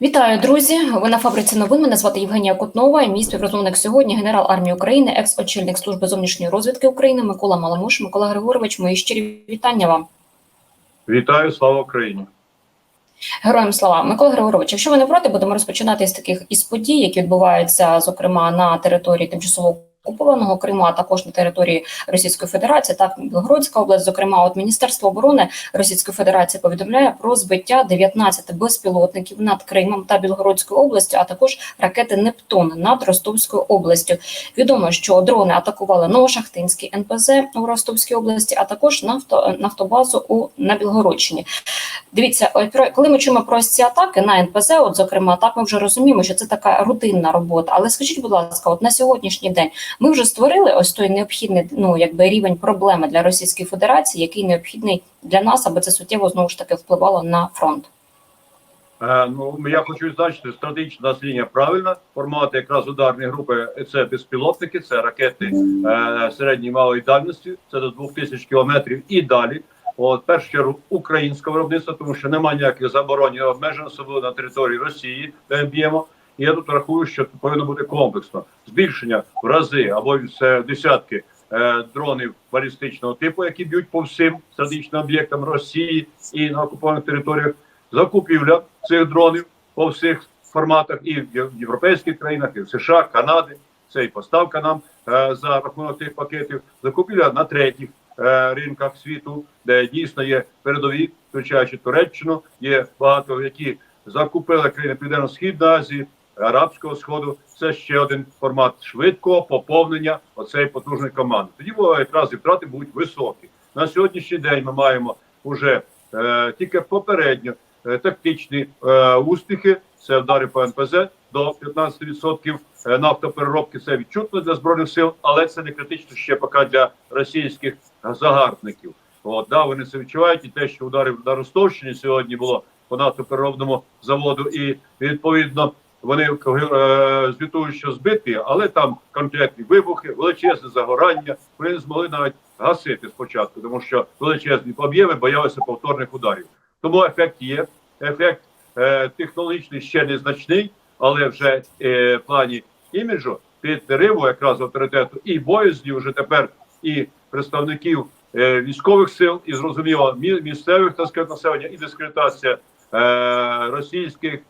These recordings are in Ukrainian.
Вітаю, друзі! Ви на фабриці новин. Мене звати Євгенія Кутнова. І мій співрозмовник сьогодні генерал армії України, екс-очільник служби зовнішньої розвідки України Микола Маламуш. Микола Григорович, мої щирі вітання вам. Вітаю, слава Україні! Героям слава Микола Григорович. Якщо ви не проти, будемо розпочинати з таких із подій, які відбуваються, зокрема на території тимчасово окупованого Криму, а також на території Російської Федерації, так Білгородська область. Зокрема, от Міністерство оборони Російської Федерації повідомляє про збиття 19 безпілотників над Кримом та Білгородською областю, а також ракети Нептун над Ростовською областю. Відомо, що дрони атакували Новошахтинський НПЗ у Ростовській області, а також нафто, нафтобазу у на Білгородщині. Дивіться, про- коли ми чуємо про ці атаки на НПЗ, от зокрема, так ми вже розуміємо, що це така рутинна робота. Але скажіть, будь ласка, от на сьогоднішній день ми вже створили ось той необхідний ну якби рівень проблеми для Російської Федерації, який необхідний для нас, аби це суттєво знову ж таки впливало на фронт. Е, ну я хочу відзначити, стратегічна лінія правильна. Формат якраз ударні групи це безпілотники, це ракети е, середньої малої дальності, це до 2000 кілометрів і далі. От, першу чергу українського виробництва, тому що немає ніяких заборон і обмежень, особливо на території Росії, де б'ємо. І я тут рахую, що повинно бути комплексно збільшення в рази або це десятки е, дронів балістичного типу, які б'ють по всім стратегічним об'єктам Росії і на окупованих територіях. Закупівля цих дронів по всіх форматах і в європейських країнах, і в США, Канади. Це і поставка нам е, за рахунок тих пакетів. Закупівля на третіх е, ринках світу, де дійсно є передові, включаючи Туреччину, є багато, які закупили країни Південно-Східної Азії, Арабського Сходу. Це ще один формат швидкого поповнення оцеї потужної команди. Тоді якраз і втрати будуть високі. На сьогоднішній день ми маємо уже е, тільки попередньо е, тактичні е, успіхи. Це удари по НПЗ до 15% е, нафтопереробки. Це відчутно для збройних сил, але це не критично ще поки для російських загарбників. От да, вони це відчувають, і те, що ударів на Ростовщині сьогодні було по нафтопереробному заводу, і відповідно вони е, звітують, що збиті, але там конкретні вибухи, величезне загорання. Вони не змогли навіть гасити спочатку, тому що величезні об'єми боялися повторних ударів. Тому ефект є. Ефект е, технологічний ще незначний, але вже е, в плані іміджу підриву якраз авторитету і боязні вже тепер і представників е, військових сил, і зрозуміло мі- місцевих так сказати, населення, і дискредитація е, російських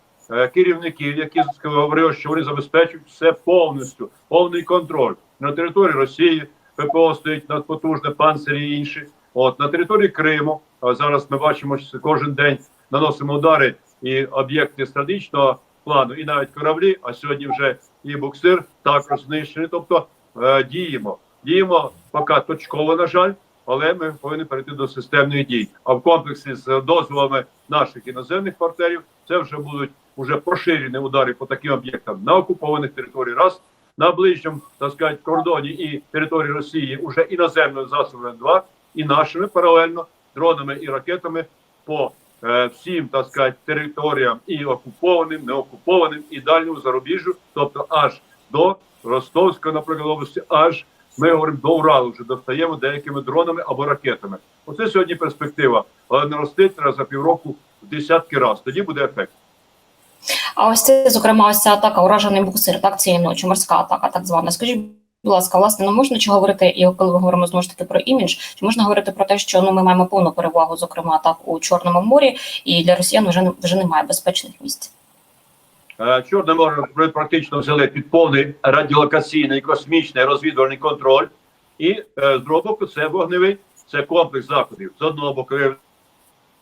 керівників, які говорили, що вони забезпечують все повністю, повний контроль на території Росії. ППО стоїть надпотужне панцирі і інші. От на території Криму а зараз ми бачимо, що кожен день наносимо удари і об'єкти стратегічного плану, і навіть кораблі. А сьогодні вже і буксир також знищений. Тобто е, діємо, діємо поки точково, на жаль, але ми повинні перейти до системної дій. А в комплексі з дозволами наших іноземних партнерів це вже будуть уже поширені удари по таким об'єктам на окупованих територіях. Раз на ближньому так сказати, кордоні і території Росії уже іноземними засобами два, і нашими паралельно дронами і ракетами по е, всім так сказати, територіям і окупованим, неокупованим, і дальньому зарубіжжю, тобто аж до Ростовської, наприклад, області, аж ми говоримо до Уралу, вже достаємо деякими дронами або ракетами. Оце сьогодні перспектива, але наростить треба за півроку в десятки разів. Тоді буде ефект. А ось це, зокрема, ось ця атака, уражений буксир, так цієї ночі, морська атака, так звана. Скажіть, будь ласка, власне, ну можна чи говорити, і коли ми говоримо знову ж таки про імідж, чи можна говорити про те, що ну ми маємо повну перевагу, зокрема так у Чорному морі, і для росіян вже вже немає безпечних місць. Е, Чорне море практично взяли під повний радіолокаційний космічний розвідувальний контроль, і е, з другого боку це вогневий, це комплекс заходів. З одного боку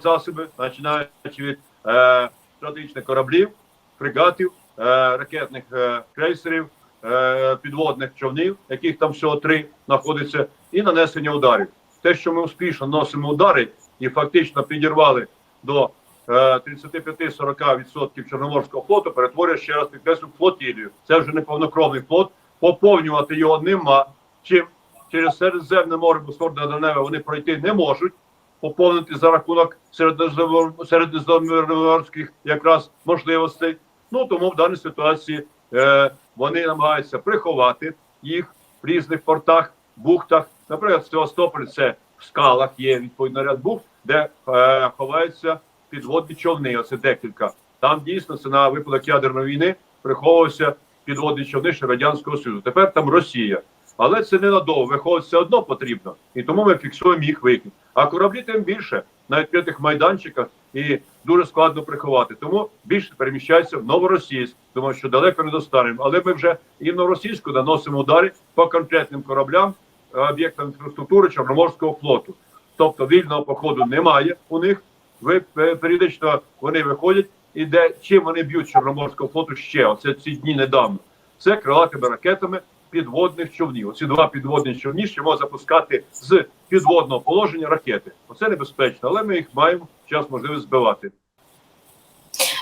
засоби, починаючи від е, стратегічних кораблів, фрегатів, е, ракетних е, крейсерів, е, підводних човнів, яких там всього три знаходиться, і нанесення ударів. Те, що ми успішно носимо удари і фактично підірвали до е, 35-40% Чорноморського флоту перетворює ще раз підкреслю флотілію. Це вже не повнокровний флот. Поповнювати його нема. Чим через Середземне море Босфорне Даневе вони пройти не можуть. Поповнити за рахунок середземномор- якраз можливостей. Ну тому в даній ситуації е, вони намагаються приховати їх в різних портах, бухтах. Наприклад, Севастополь це в скалах є відповідно ряд бухт, де е, ховаються підводні човни. Оце декілька. Там дійсно це на випадок ядерної війни приховувався підводний човни ще радянського союзу. Тепер там Росія. Але це ненадовго, виходить, все одно потрібно. І тому ми фіксуємо їх викид. А кораблі тим більше на відкритих майданчиках і дуже складно приховати. Тому більше переміщається в Новоросійськ, тому що далеко не достанемо. Але ми вже і в Новоросійську наносимо удари по конкретним кораблям, е, об'єктам інфраструктури Чорноморського флоту. Тобто вільного походу немає у них. Ви е, періодично вони виходять, і де чим вони б'ють Чорноморського флоту ще оце ці дні недавно. Це крилатими ракетами підводних човнів. Оці два підводні човні ще можна запускати з підводного положення ракети. Оце небезпечно, але ми їх маємо час можливість збивати.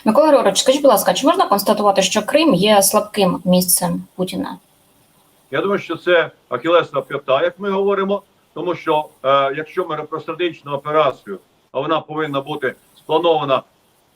Микола Григорович, скажіть, будь ласка, чи можна констатувати, що Крим є слабким місцем Путіна? Я думаю, що це ахілесна п'ята, як ми говоримо, тому що е, якщо ми про стратегічну операцію, а вона повинна бути спланована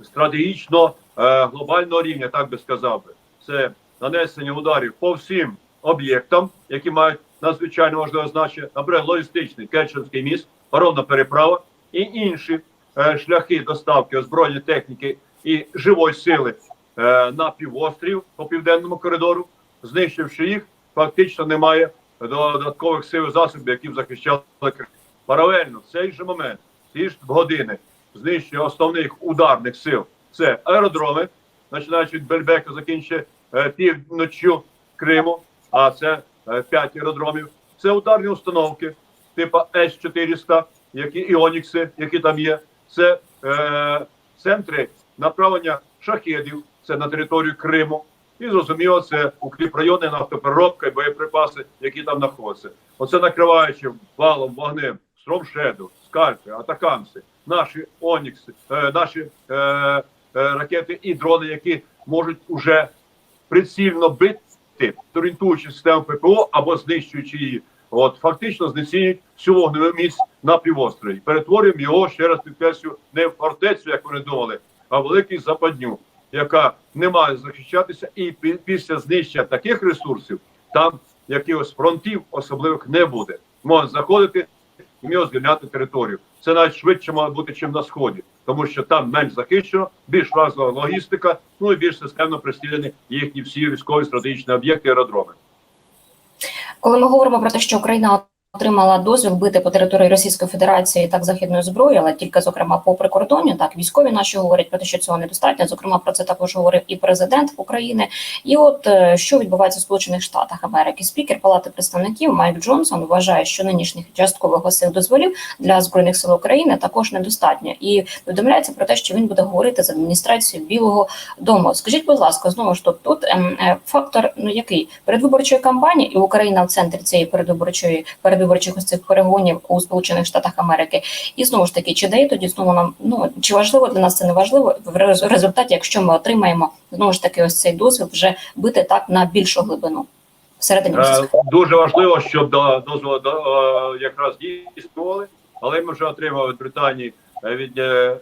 стратегічно е, глобального рівня, так би сказав би, це нанесення ударів по всім об'єктам, які мають надзвичайно важливе значення, наприклад, логістичний Керченський міст, паромна переправа і інші е, шляхи доставки озброєння техніки і живої сили е, на півострів по південному коридору, знищивши їх, фактично немає додаткових сил засобів, які б захищали Крим. Паралельно в цей же момент, ті ж години, знищення основних ударних сил. Це аеродроми, починаючи від Бельбека, закінчує е, півночю Криму, а це е, п'ять аеродромів. Це ударні установки, типу С-400, які іонікси, які там є. Це е, центри направлення шахедів, це на територію Криму. І зрозуміло, це укріпрайони, нафтопереробка і боєприпаси, які там знаходяться. Оце накриваючи валом вогнем Стромшеду, Скальпи, Атакамси, наші Онікси, е, наші е, е, ракети і дрони, які можуть уже прицільно бити, орієнтуючи систему ППО або знищуючи її. От фактично знецінюють всю вогневу міць на півострові. Перетворюємо його ще раз підкреслю не в фортецю, як вони думали, а в великий западню, яка не має захищатися, і після знищення таких ресурсів там якихось фронтів особливих не буде. Можна заходити і звільняти територію. Це навіть швидше має бути, чим на сході, тому що там менш захищено, більш важлива логістика, ну і більш системно пристріляні їхні всі військові стратегічні об'єкти аеродроми. Коли ми говоримо про те, що Україна отримала дозвіл бити по території Російської Федерації так західною зброєю, але тільки зокрема по прикордонню, так військові наші говорять про те, що цього недостатньо. Зокрема, про це також говорив і президент України. І от е, що відбувається в Сполучених Штатах Америки, спікер Палати представників Майк Джонсон вважає, що нинішніх часткових цих дозволів для збройних сил України також недостатньо, і повідомляється про те, що він буде говорити з адміністрацією Білого Дому. Скажіть, будь ласка, знову ж тут тут ем, е, фактор ну який передвиборчої кампанії, і Україна в центрі цієї передвиборчої передвиборчих ось цих перегонів у Сполучених Штатах Америки. І знову ж таки, чи дає тоді знову нам ну чи важливо для нас це не важливо в результаті, якщо ми отримаємо знову ж таки ось цей дозвіл вже бити так на більшу глибину всередині Е, Дуже важливо, щоб до дозволу до, е, якраз дійснували, але ми вже отримали від Британії, е, від е,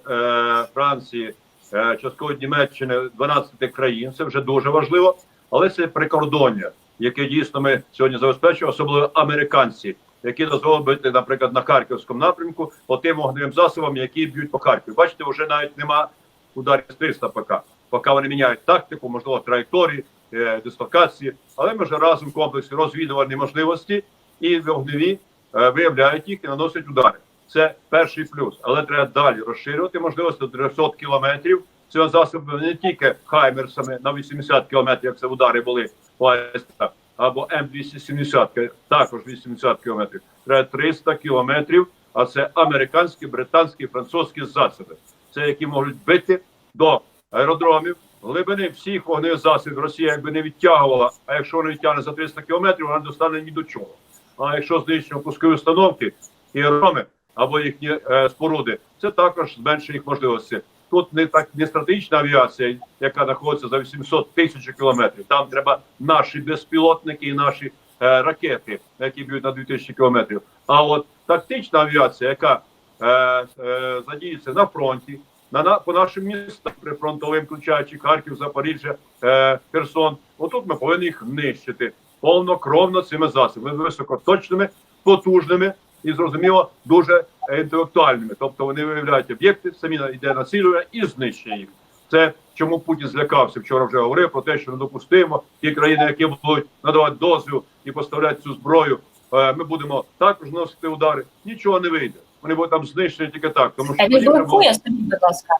Франції, е, частково від Німеччини 12 країн. Це вже дуже важливо. Але це прикордоння, яке дійсно ми сьогодні забезпечуємо, особливо американці, які дозволили бити, наприклад, на харківському напрямку по тим вогневим засобам, які б'ють по Харкові. Бачите, вже навіть нема ударів з 300 ПК. Поки вони міняють тактику, можливо, траєкторії, е, дислокації, але ми вже разом комплексі розвідувальні можливості і вогневі е, виявляють їх і наносять удари. Це перший плюс. Але треба далі розширювати можливості до 300 кілометрів. Цього засобу не тільки хаймерсами на 80 кілометрів, як це удари були по АЕС, або М270, також 80 кілометрів. Треба 300 кілометрів, а це американські, британські, французькі засоби. Це які можуть бити до аеродромів, глибини всіх вогневих засобів Росія якби не відтягувала, а якщо вона відтягне за 300 кілометрів, вона не достане ні до чого. А якщо знищимо пускові установки і аеродроми або їхні е, споруди, це також зменшує їх можливості. Тут не так не стратегічна авіація, яка знаходиться за 800 тисяч кілометрів. Там треба наші безпілотники і наші е, ракети, які б'ють на 2000 кілометрів. А от тактична авіація, яка е, е, задіється на фронті, на, на по нашим містам прифронтовим, включаючи Харків, Запоріжжя, е, Херсон. Отут ми повинні їх нищити повнокровно цими засобами, високоточними, потужними і зрозуміло дуже е, інтелектуальними. Тобто вони виявляють об'єкти, самі йде націлювання і знищення їх. Це чому Путін злякався. Вчора вже говорив про те, що недопустимо ті країни, які будуть надавати дозвіл і поставляти цю зброю. е, Ми будемо також носити удари. Нічого не вийде. Вони будуть там знищені тільки так. Тому що він блокує, скажіть, будь ласка.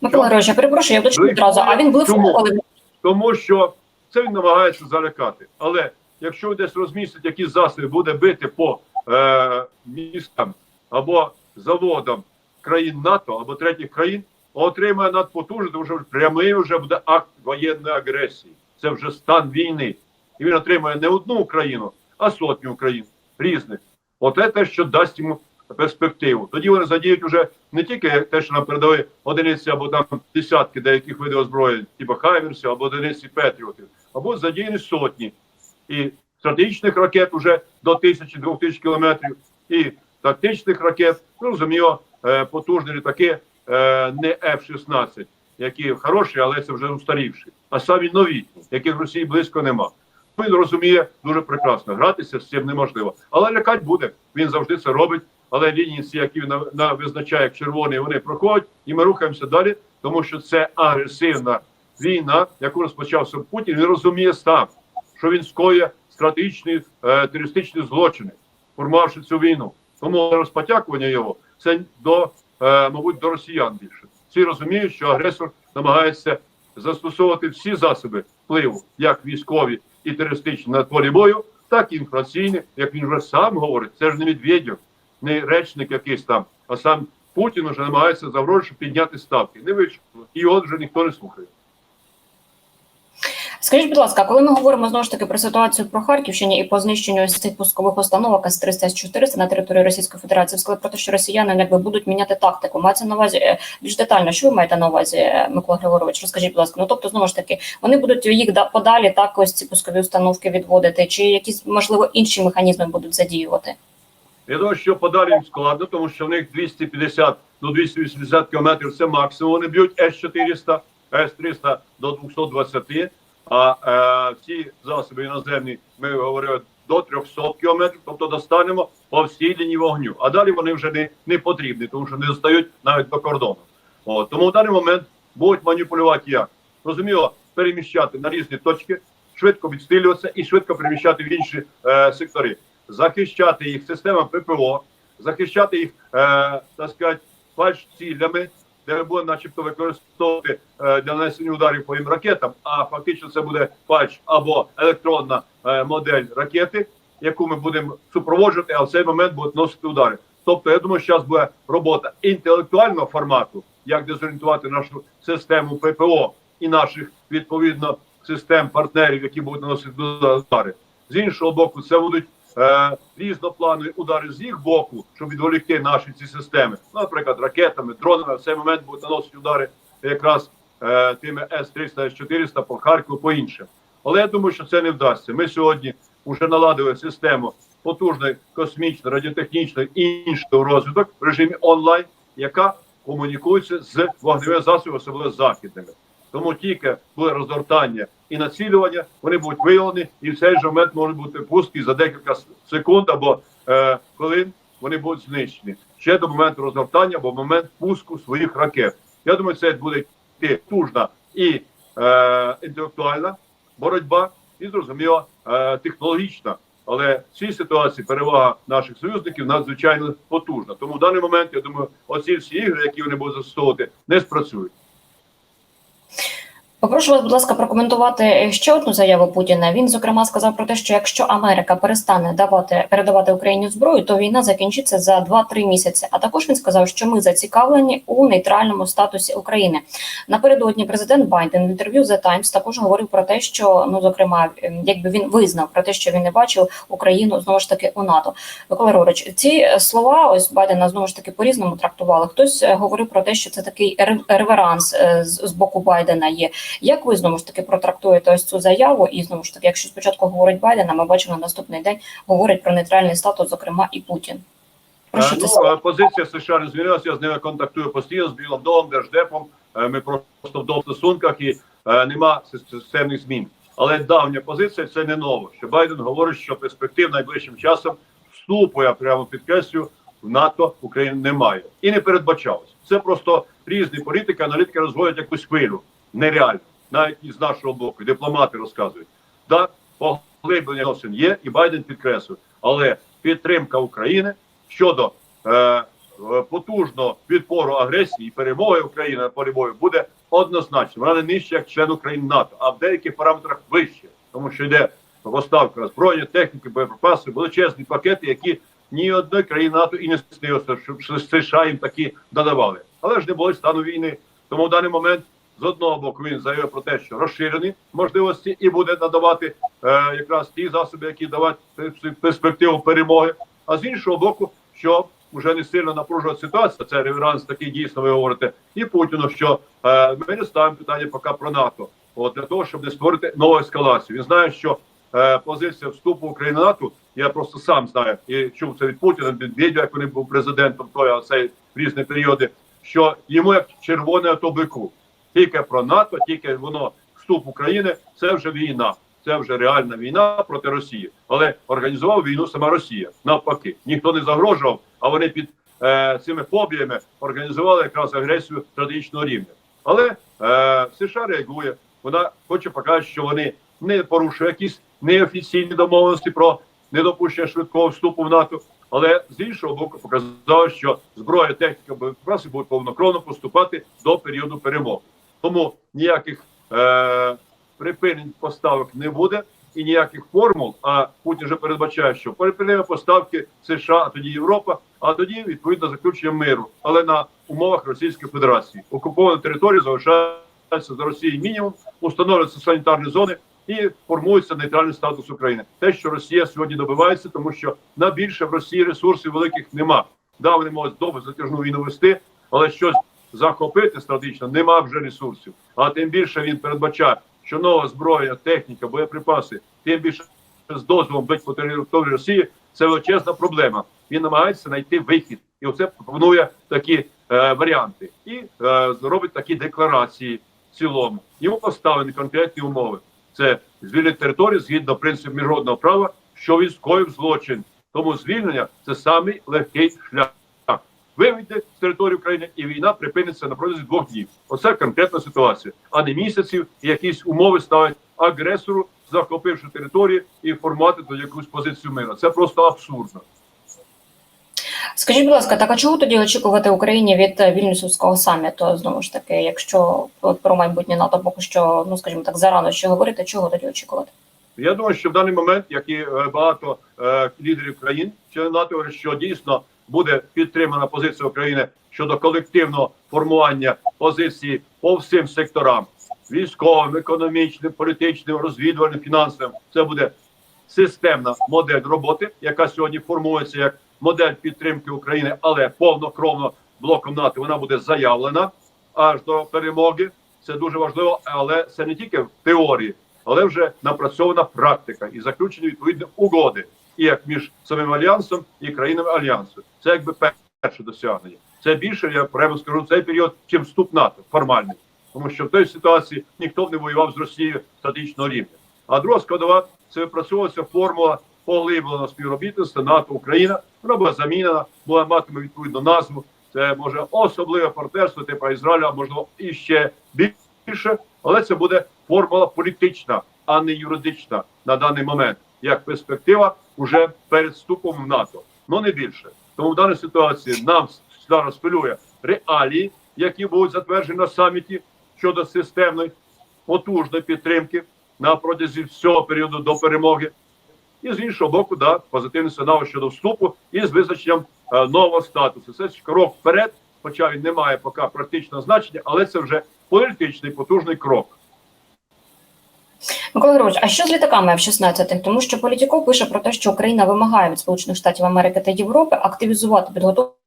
Микола я перепрошую, я Блокує. одразу. А він блефує, коли тому що це він намагається залякати. Але якщо десь розмістить якісь засоби, буде бити по е, містам або заводам країн НАТО або третіх країн, отримає надпотужність, тому що прямий вже буде акт воєнної агресії. Це вже стан війни. І він отримає не одну Україну, а сотню Україн різних. Оте те, що дасть йому перспективу. Тоді вони задіють уже не тільки те, що нам передали одиниці або там десятки деяких видів озброєнь, типу Хаймерсів або одиниці Петріотів, або задіяні сотні і стратегічних ракет уже до тисячі двох тисяч кілометрів, і тактичних ракет, ну розуміло, е, потужні літаки, е, не F-16, які хороші, але це вже устарівші, а самі новітні, яких в Росії близько нема. Він розуміє дуже прекрасно. Гратися з цим неможливо. Але лякать буде. Він завжди це робить. Але лінії, ці, які він на, на визначає як червоні, вони проходять, і ми рухаємося далі, тому що це агресивна війна, яку розпочав сам Путін. Він розуміє сам, що він скоює стратегічні е, терористичні злочини, формувавши цю війну. Тому розпотякування його це до, е, мабуть, до росіян більше. Всі розуміють, що агресор намагається застосовувати всі засоби впливу, як військові і терористичні на полі бою, так і інфраційні, як він вже сам говорить. Це ж не Медведєв, не речник якийсь там, а сам Путін вже намагається за гроші підняти ставки. Не вийшло. І його вже ніхто не слухає. Скажіть, будь ласка, коли ми говоримо знову ж таки про ситуацію про Харківщині і по знищенню ось цих пускових установок С-300, С-400 на території Російської Федерації, сказали про те, що росіяни якби будуть міняти тактику. Мається на увазі е, більш детально. Що ви маєте на увазі, е, Микола Григорович? Розкажіть, будь ласка. Ну тобто, знову ж таки, вони будуть їх подалі так ось ці пускові установки відводити, чи якісь можливо інші механізми будуть задіювати? Я думаю, що подалі їм складно, тому що в них 250 до 280 кілометрів це максимум. Вони б'ють С-400, С-300 до 220, а е, ці засоби іноземні, ми говорили, до 300 кілометрів, тобто достанемо по всій лінії вогню. А далі вони вже не, не потрібні, тому що не достають навіть до кордону. От, тому в даний момент будуть маніпулювати як? Розуміло, переміщати на різні точки, швидко відстрілюватися і швидко переміщати в інші е, сектори захищати їх системами ППО, захищати їх, е, так сказати, фальш-цілями, де будемо начебто використовувати е, для нанесення ударів по їм ракетам, а фактично це буде фальш або електронна е, модель ракети, яку ми будемо супроводжувати, а в цей момент будуть носити удари. Тобто, я думаю, що зараз буде робота інтелектуального формату, як дезорієнтувати нашу систему ППО і наших відповідно систем партнерів, які будуть наносити удари. З іншого боку, це будуть е, різнопланові удари з їх боку, щоб відволікти наші ці системи. Ну, наприклад, ракетами, дронами. В цей момент будуть наносити удари якраз е, тими С-300, С-400 по Харкову, по іншим. Але я думаю, що це не вдасться. Ми сьогодні вже наладили систему потужної космічної, радіотехнічної і іншого розвиток в режимі онлайн, яка комунікується з вогневими засобами, особливо західними. Тому тільки буде розгортання і націлювання, вони будуть виявлені, і в цей же момент можуть бути пустки за декілька секунд або е, хвилин. Вони будуть знищені ще до моменту розгортання або момент пуску своїх ракет. Я думаю, це буде йти тужна і е, інтелектуальна боротьба, і зрозуміло е, технологічна. Але в цій ситуації перевага наших союзників надзвичайно потужна. Тому в даний момент я думаю, оці всі ігри, які вони будуть застосовувати, не спрацюють. Попрошу вас, будь ласка, прокоментувати ще одну заяву Путіна. Він зокрема сказав про те, що якщо Америка перестане давати передавати Україні зброю, то війна закінчиться за 2-3 місяці. А також він сказав, що ми зацікавлені у нейтральному статусі України. Напередодні президент Байден в інтерв'ю The Times також говорив про те, що ну зокрема, ем, якби він визнав про те, що він не бачив Україну знову ж таки у НАТО. Микола Григорович, ці слова ось Байдена знову ж таки по різному трактували. Хтось е, говорив про те, що це такий ре- реверанс е, з боку Байдена є. Як ви знову ж таки протрактуєте ось цю заяву? І знову ж таки, якщо спочатку говорить Байден, а ми бачимо на наступний день говорить про нейтральний статус, зокрема і Путін. Про що Е, це Ну, е, позиція США не змінилася. Я з ними контактую постійно з Білим домом, держдепом. Е, Ми просто в добрих стосунках і нема системних змін. Але давня позиція це не ново. Що Байден говорить, що перспектив найближчим часом вступу, я прямо підкреслю, в НАТО України немає і не передбачалось. Це просто різні політики, аналітики розводять якусь хвилю. Нереально, навіть із нашого боку, дипломати розказують. Да, поглиблення відносин є, і Байден підкреслює, але підтримка України щодо е, е, потужного відпору агресії і перемоги України на полі бою буде однозначно. Вона не нижче як член України НАТО, а в деяких параметрах вище, тому що йде поставка зброї, техніки, боєприпаси, величезні пакети, які ні одної країни НАТО і не снилося, що США їм такі надавали. Але ж не було стану війни. Тому в даний момент з одного боку він заявив про те, що розширені можливості і буде надавати е, якраз ті засоби, які давати перспективу перемоги. А з іншого боку, що вже не сильно напружує ситуація. Це реверанс такий дійсно ви говорите, і Путіну, що е, ми не ставимо питання поки про НАТО, от для того, щоб не створити нову ескалацію. Він знає, що е, позиція вступу України НАТО. Я просто сам знаю і чув це від Путіна, від Медведєва, як він був президентом той, цей різні періоди. Що йому як червоне автобику. Тільки про НАТО, тільки воно вступ України, це вже війна. Це вже реальна війна проти Росії. Але організував війну сама Росія. Навпаки, ніхто не загрожував, а вони під е, цими фобіями організували якраз агресію стратегічного рівня. Але е, США реагує. Вона хоче показати, що вони не порушують якісь неофіційні домовленості про недопущення швидкого вступу в НАТО. Але з іншого боку, показало, що зброя, техніка, боєприпаси будуть повнокровно поступати до періоду перемоги. Тому ніяких е, припинень поставок не буде і ніяких формул. А Путін вже передбачає, що припинимо поставки США, а тоді Європа, а тоді відповідно заключення миру, але на умовах Російської Федерації. Окупована територія залишається за Росією мінімум, установлюються санітарні зони. І формується нейтральний статус України. Те, що Росія сьогодні добивається, тому що на більше в Росії ресурсів великих нема. Да, вони можуть довго затяжну війну вести, але щось захопити стратегічно нема вже ресурсів. А тим більше він передбачає, що нова зброя, техніка, боєприпаси, тим більше з дозволом бить по території Росії, це величезна проблема. Він намагається знайти вихід, і оце пропонує такі е, варіанти, і е, зробить такі декларації в цілому. Йому поставлені конкретні умови. Це звільнення території згідно принципів міжнародного права, що він скоїв злочин. Тому звільнення це самий легкий шлях. Виведете з території України і війна припиниться на протязі двох днів. Оце конкретна ситуація, а не місяців і якісь умови ставить агресору, захопивши територію і формувати до якусь позицію миру. Це просто абсурдно. Скажіть, будь ласка, так а чого тоді очікувати Україні від е, Вільнюсівського саміту? Знову ж таки, якщо про майбутнє НАТО поки що, ну скажімо так, зарано ще говорити, чого тоді очікувати? Я думаю, що в даний момент, як і е, багато е, лідерів країн, членів НАТО говорять, що дійсно буде підтримана позиція України щодо колективного формування позиції по всім секторам: військовим, економічним, політичним, розвідувальним, фінансовим. Це буде системна модель роботи, яка сьогодні формується як модель підтримки України, але повнокровно блоком НАТО вона буде заявлена аж до перемоги. Це дуже важливо, але це не тільки в теорії, але вже напрацьована практика і заключені відповідні угоди, і як між самим альянсом і країнами альянсу. Це якби перше досягнення. Це більше я прямо скажу цей період, чим вступ НАТО формальний, тому що в той ситуації ніхто не воював з Росією стратегічного рівня. А друга складова це випрацьовувалася формула поглибленого співробітництва НАТО Україна. Вона була замінена, була матиме відповідну назву. Це може особливе партнерство типу Ізраїля, можливо, і ще більше, але це буде формула політична, а не юридична на даний момент, як перспектива уже перед вступом в НАТО. Ну не більше. Тому в даній ситуації нам зараз хвилює реалії, які будуть затверджені на саміті щодо системної потужної підтримки на протязі всього періоду до перемоги. І з іншого боку, да, позитивний сигнал щодо вступу і з визначенням е, нового статусу. Це крок вперед, хоча він не має поки практичного значення, але це вже політичний потужний крок. Микола Григорович, а що з літаками F-16? Тому що Політіко пише про те, що Україна вимагає від Сполучених Штатів Америки та Європи активізувати підготовку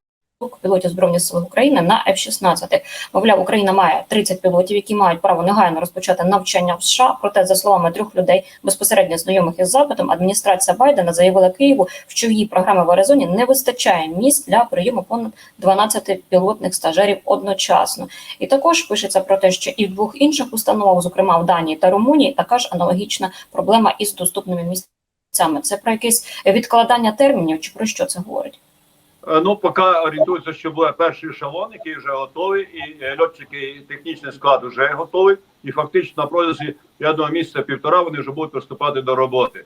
пілотів збройних сил України на F-16. Мовляв, Україна має 30 пілотів, які мають право негайно розпочати навчання в США. Проте, за словами трьох людей, безпосередньо знайомих із запитом, адміністрація Байдена заявила Києву, що в її програми в Аризоні не вистачає місць для прийому понад 12 пілотних стажерів одночасно. І також пишеться про те, що і в двох інших установах, зокрема в Данії та Румунії, така ж аналогічна проблема із доступними місцями. Це про якесь відкладання термінів, чи про що це говорить? Е, Ну, поки орієнтується, що буде перший ешелон, який вже готовий, і е, льотчики, і технічний склад вже готовий. І фактично на протязі, я думаю, місяця півтора вони вже будуть приступати до роботи.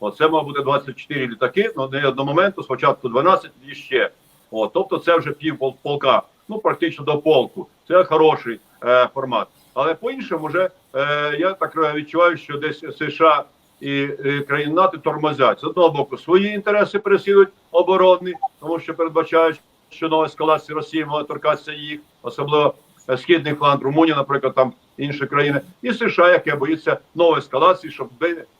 Оце, мав бути 24 літаки, ну не одного моменту, спочатку 12 і ще. О, тобто це вже пів пол- полка, ну практично до полку. Це хороший е, формат. Але по-іншому, вже е, я так е, відчуваю, що десь США і країни НАТО тормозять. З одного боку, свої інтереси переслідують оборонні, тому що передбачають, що нова ескалація Росії може торкатися їх, особливо е, східний фланг Румунія, наприклад, там інші країни, і США, яке боїться нової ескалації, щоб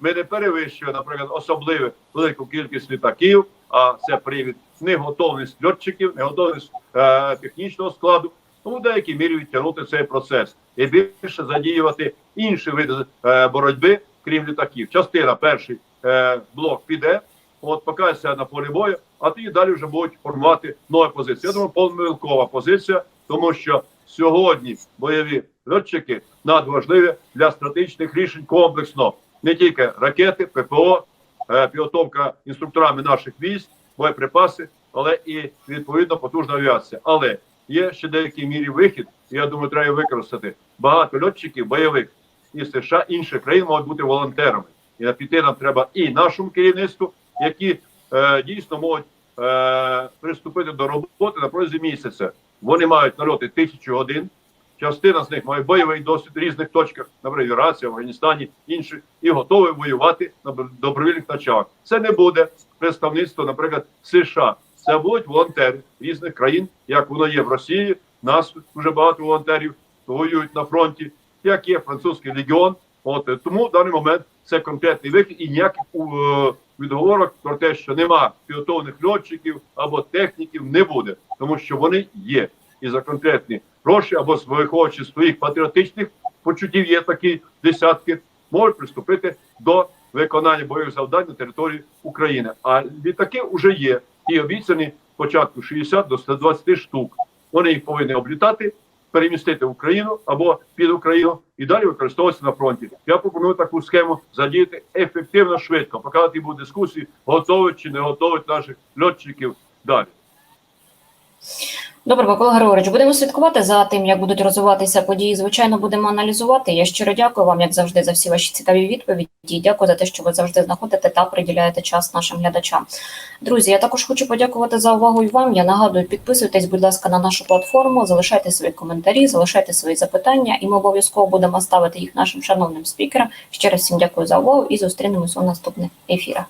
ми, не перевищили, наприклад, особливо велику кількість літаків. А це привід неготовність льотчиків, неготовність е, технічного складу. Тому в деякій мірі відтягнути цей процес і більше задіювати інші види е, боротьби, крім літаків. Частина перший е, блок піде, от покажеться на полі бою, а тоді далі вже будуть формувати нові позиції. Я думаю, помилкова позиція, тому що сьогодні бойові льотчики надважливі для стратегічних рішень комплексно. Не тільки ракети, ППО, е, підготовка інструкторами наших військ, боєприпаси, але і відповідно потужна авіація. Але є ще деякий мірі вихід, і я думаю, треба використати багато льотчиків, бойових і США, інших країн можуть бути волонтерами. І на піти нам треба і нашому керівництву, які е, дійсно можуть е, приступити до роботи на протязі місяця. Вони мають нальоти тисячу годин. Частина з них має бойовий досвід в різних точках, наприклад, в Афганістані, інші, і готові воювати на добровільних началах. Це не буде представництво, наприклад, США. Це будуть волонтери різних країн, як воно є в Росії. Нас дуже багато волонтерів воюють на фронті, як є французький легіон. От е, тому в даний момент це конкретний вихід і ніяких е, відговорок про те, що нема підготовлених льотчиків або техніків, не буде, тому що вони є і за конкретні гроші або виходячи своїх патріотичних почуттів, є такі десятки, можуть приступити до виконання бойових завдань на території України. А літаки вже є і обіцяні спочатку 60 до 120 штук. Вони їх повинні облітати, перемістити в Україну або під Україну і далі використовуватися на фронті. Я пропоную таку схему задіяти ефективно швидко, показати буде дискусії, готовить чи не готовить наших льотчиків далі. Добре, Микола Григорович, будемо слідкувати за тим, як будуть розвиватися події. Звичайно, будемо аналізувати. Я щиро дякую вам, як завжди, за всі ваші цікаві відповіді. Дякую за те, що ви завжди знаходите та приділяєте час нашим глядачам. Друзі, я також хочу подякувати за увагу і вам. Я нагадую, підписуйтесь, будь ласка, на нашу платформу, залишайте свої коментарі, залишайте свої запитання, і ми обов'язково будемо ставити їх нашим шановним спікерам. Ще раз всім дякую за увагу і зустрінемось у наступних ефірах.